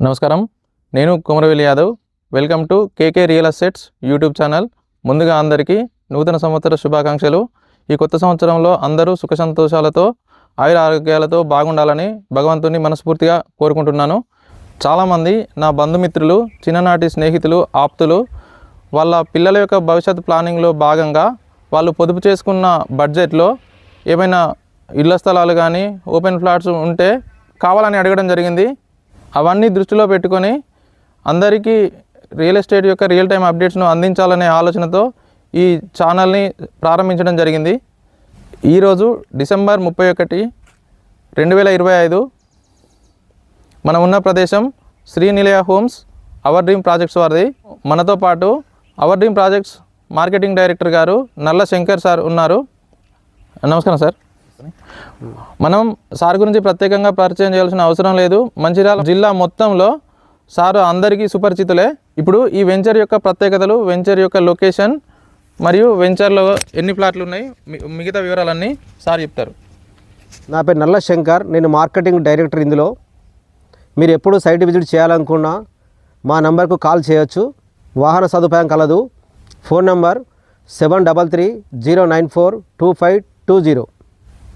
నమస్కారం. నేను Kumaraveli Yadav. Welcome to KK real assets YouTube channel. ముందుగా అందరికీ నూతన సంవత్సర శుభాకాంక్షలు. ఈ కొత్త సంవత్సరంలో అందరూ సుఖ సంతోషాలతో ఆయుర ఆరోగ్యాలతో బాగుండాలని భగవంతుని మనస్ఫూర్తిగా కోరుకుంటున్నాను. చాలామంది నా బంధుమిత్రులు చిన్ననాటి స్నేహితులు ఆప్తులు వాళ్ళ పిల్లల యొక్క భవిష్యత్ ప్లానింగ్లో భాగంగా వాళ్ళు పొదుపు చేసుకున్న బడ్జెట్లో ఏమైనా ఇళ్ళ స్థలాలు కానీ ఓపెన్ ఫ్లాట్స్ ఉంటే కావాలని అడగడం జరిగింది. అవన్నీ దృష్టిలో పెట్టుకొని అందరికీ రియల్ ఎస్టేట్ యొక్క రియల్ టైం అప్డేట్స్ను అందించాలనే ఆలోచనతో ఈ ఛానల్ని ప్రారంభించడం జరిగింది. ఈరోజు డిసెంబర్ ముప్పై ఒకటి రెండు వేల ఇరవై ఐదు మనం ఉన్న ప్రదేశం Srinilaya homes our dream projects వారిది. మనతో పాటు our dream projects marketing director గారు నల్ల శంకర్ సార్ ఉన్నారు. నమస్కారం సార్. మనం సార్ గురించి ప్రత్యేకంగా పరిచయం చేయాల్సిన అవసరం లేదు. మంచిర్యాల జిల్లా మొత్తంలో సార్ అందరికీ సుపరిచితులే. ఇప్పుడు ఈ వెంచర్ యొక్క ప్రత్యేకతలు వెంచర్ యొక్క లొకేషన్ మరియు వెంచర్లో ఎన్ని ప్లాట్లు ఉన్నాయి? మిగతా వివరాలన్నీ సార్ చెప్తారు. నా పేరు నల్ల శంకర్. నేను మార్కెటింగ్ డైరెక్టర్ ఇందులో. మీరు ఎప్పుడు సైట్ విజిట్ చేయాలనుకున్నా మా నంబర్కు కాల్ చేయొచ్చు. వాహన సదుపాయం కలదు. Phone number seven double three zero nine four two five two zero.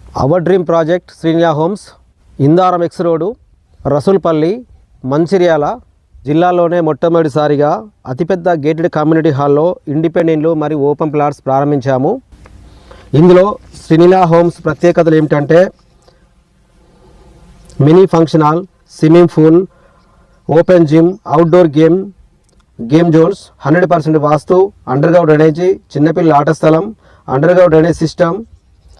Our dream project Sriniya homes Indaram X road Rasulpalli Mancherial జిల్లాలోనే మొట్టమొదటిసారిగా అతిపెద్ద గేటెడ్ కమ్యూనిటీ హాల్లో ఇండిపెండెంట్లు మరియు ఓపెన్ ప్లాట్స్ ప్రారంభించాము. ఇందులో శ్రీనిలా హోమ్స్ ప్రత్యేకతలు ఏమిటంటే mini function hall swimming pool open gym outdoor game game zones hundred percent vastu underground drainage చిన్నపిల్లల ఆట స్థలం అండర్గ్రౌండ్ డ్రైనేజ్ సిస్టమ్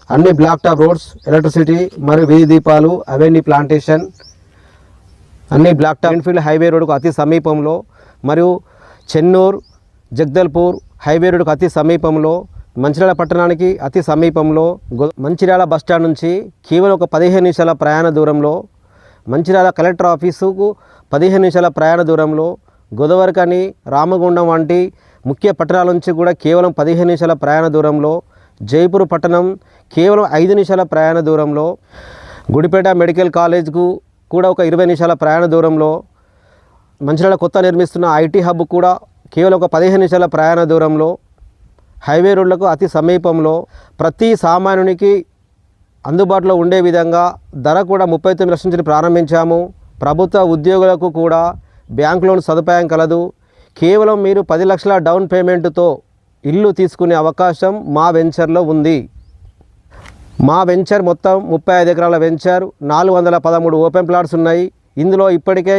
అన్ని బ్లాక్ టాప్ రోడ్స్ ఎలక్ట్రిసిటీ మరియు వీధి దీపాలు అవెన్యూ ప్లాంటేషన్ అన్ని బ్లాక్ టాప్ ఎన్ఫీల్డ్ హైవే రోడ్కు అతి సమీపంలో మరియు చెన్నూర్ జగ్దల్పూర్ హైవే రోడ్డుకు అతి సమీపంలో మంచిర్యాల పట్టణానికి అతి సమీపంలో గో- మంచిర్యాల బస్ స్టాండ్ నుంచి కేవలం ఒక పదిహేను నిమిషాల ప్రయాణ దూరంలో మంచిర్యాల కలెక్టర్ ఆఫీసుకు పదిహేను నిమిషాల ప్రయాణ దూరంలో గోదావరికని రామగుండం వంటి ముఖ్య పట్టణాల నుంచి కూడా కేవలం పదిహేను నిమిషాల ప్రయాణ దూరంలో జైపూర్ పట్టణం కేవలం ఐదు నిమిషాల ప్రయాణ దూరంలో గుడిపేట మెడికల్ కాలేజ్కు కూడా ఒక ఇరవై నిమిషాల ప్రయాణ దూరంలో మంచిర్యాల కొత్త నిర్మిస్తున్న ఐటీ హబ్ కూడా కేవలం ఒక పదిహేను నిమిషాల ప్రయాణ దూరంలో హైవే రోడ్లకు అతి సమీపంలో ప్రతి సామాన్యునికి అందుబాటులో ఉండే విధంగా ధర కూడా ముప్పై తొమ్మిది లక్షల నుంచి ప్రారంభించాము. ప్రభుత్వ ఉద్యోగులకు కూడా బ్యాంక్ లోన్ సదుపాయం కలదు. కేవలం మీరు పది లక్షల డౌన్ పేమెంట్తో ఇల్లు తీసుకునే అవకాశం మా వెంచర్లో ఉంది. మా వెంచర్ మొత్తం ముప్పై ఐదు ఎకరాల వెంచర్ నాలుగు వందల పదమూడు ఓపెన్ ప్లాట్స్ ఉన్నాయి. ఇందులో ఇప్పటికే